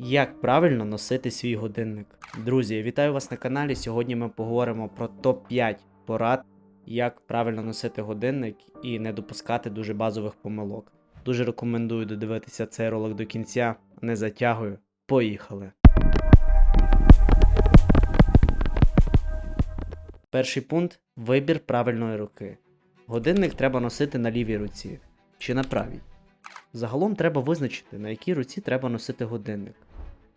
Як правильно носити свій годинник? Друзі, вітаю вас на каналі. Сьогодні ми поговоримо про топ-5 порад, як правильно носити годинник і не допускати дуже базових помилок. Дуже рекомендую додивитися цей ролик до кінця. Не затягую. Поїхали. Перший пункт вибір правильної руки. Годинник треба носити на лівій руці чи на правій. Загалом треба визначити, на якій руці треба носити годинник.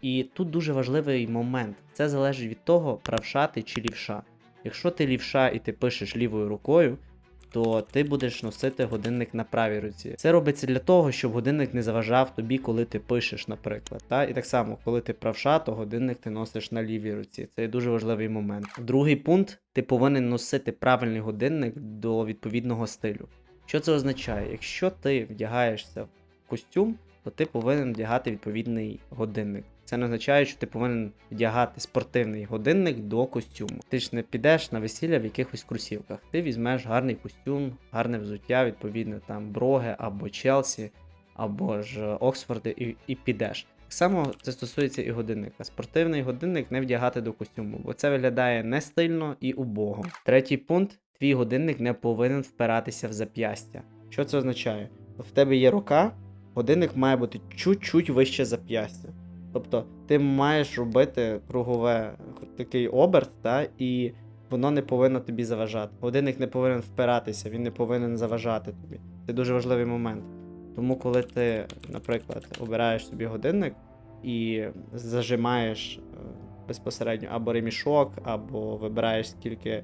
І тут дуже важливий момент. Це залежить від того, правша ти чи лівша. Якщо ти лівша і ти пишеш лівою рукою, то ти будеш носити годинник на правій руці. Це робиться для того, щоб годинник не заважав тобі, коли ти пишеш, наприклад. Та? І так само, коли ти правша, то годинник ти носиш на лівій руці. Це дуже важливий момент. Другий пункт: ти повинен носити правильний годинник до відповідного стилю. Що це означає? Якщо ти вдягаєшся в костюм, то ти повинен вдягати відповідний годинник. Це не означає, що ти повинен вдягати спортивний годинник до костюму. Ти ж не підеш на весілля в якихось кросівках. Ти візьмеш гарний костюм, гарне взуття, відповідно там Броге або Челсі, або ж Оксфорди, і, і підеш. Так само це стосується і годинника. Спортивний годинник не вдягати до костюму, бо це виглядає не стильно і убого. Третій пункт: твій годинник не повинен впиратися в зап'ястя. Що це означає? В тебе є рука, годинник має бути чуть-чуть вище зап'ястя. Тобто ти маєш робити кругове такий оберт, та, і воно не повинно тобі заважати. Годинник не повинен впиратися, він не повинен заважати тобі. Це дуже важливий момент. Тому, коли ти, наприклад, обираєш собі годинник і зажимаєш е, безпосередньо або ремішок, або вибираєш скільки,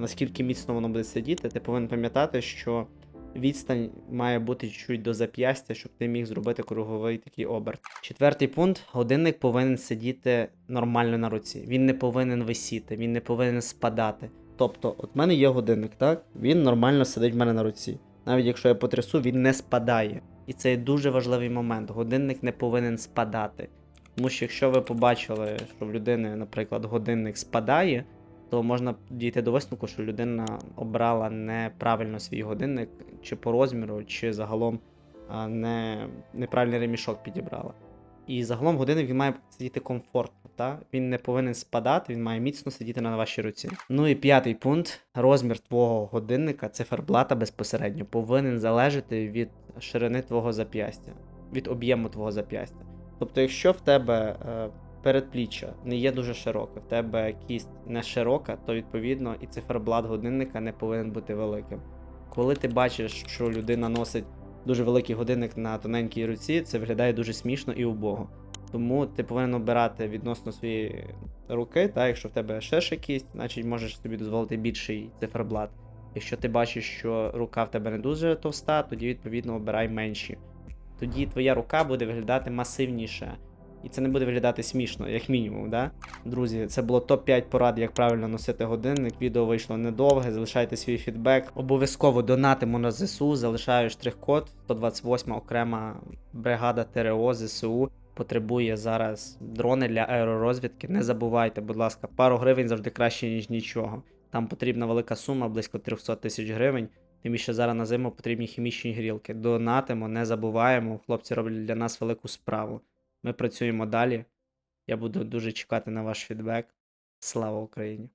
наскільки міцно воно буде сидіти, ти повинен пам'ятати, що відстань має бути чуть до зап'ястя, щоб ти міг зробити круговий такий оберт. Четвертий пункт: годинник повинен сидіти нормально на руці. Він не повинен висіти, він не повинен спадати. Тобто, от в мене є годинник, так? Він нормально сидить в мене на руці. Навіть якщо я потрясу, він не спадає. І це є дуже важливий момент. Годинник не повинен спадати. Тому що якщо ви побачили, що в людини, наприклад, годинник спадає, то можна дійти до висновку, що людина обрала неправильно свій годинник, чи по розміру, чи загалом не, неправильний ремішок підібрала. І загалом годинник він має сидіти комфортно, та? він не повинен спадати, він має міцно сидіти на вашій руці. Ну і п'ятий пункт: розмір твого годинника, циферблата безпосередньо, повинен залежати від ширини твого зап'ястя, від об'єму твого зап'ястя. Тобто, якщо в тебе е, передпліччя не є дуже широке, в тебе кість не широка, то відповідно і циферблат годинника не повинен бути великим. Коли ти бачиш, що людина носить дуже великий годинник на тоненькій руці, це виглядає дуже смішно і убого. Тому ти повинен обирати відносно своєї руки, та якщо в тебе ширша кість, значить можеш собі дозволити більший циферблат. Якщо ти бачиш, що рука в тебе не дуже товста, тоді відповідно обирай менші. Тоді твоя рука буде виглядати масивніше. І це не буде виглядати смішно, як мінімум, да? Друзі, це було топ-5 порад, як правильно носити годинник. Відео вийшло недовге. Залишайте свій фідбек. Обов'язково донатимо на ЗСУ, залишаю штрих-код 128 окрема бригада ТРО ЗСУ. Потребує зараз дрони для аеророзвідки. Не забувайте, будь ласка, пару гривень завжди краще, ніж нічого. Там потрібна велика сума, близько 300 тисяч гривень. Тим більше зараз на зиму потрібні хімічні грілки. Донатимо, не забуваємо. Хлопці роблять для нас велику справу. Ми працюємо далі. Я буду дуже чекати на ваш фідбек. Слава Україні!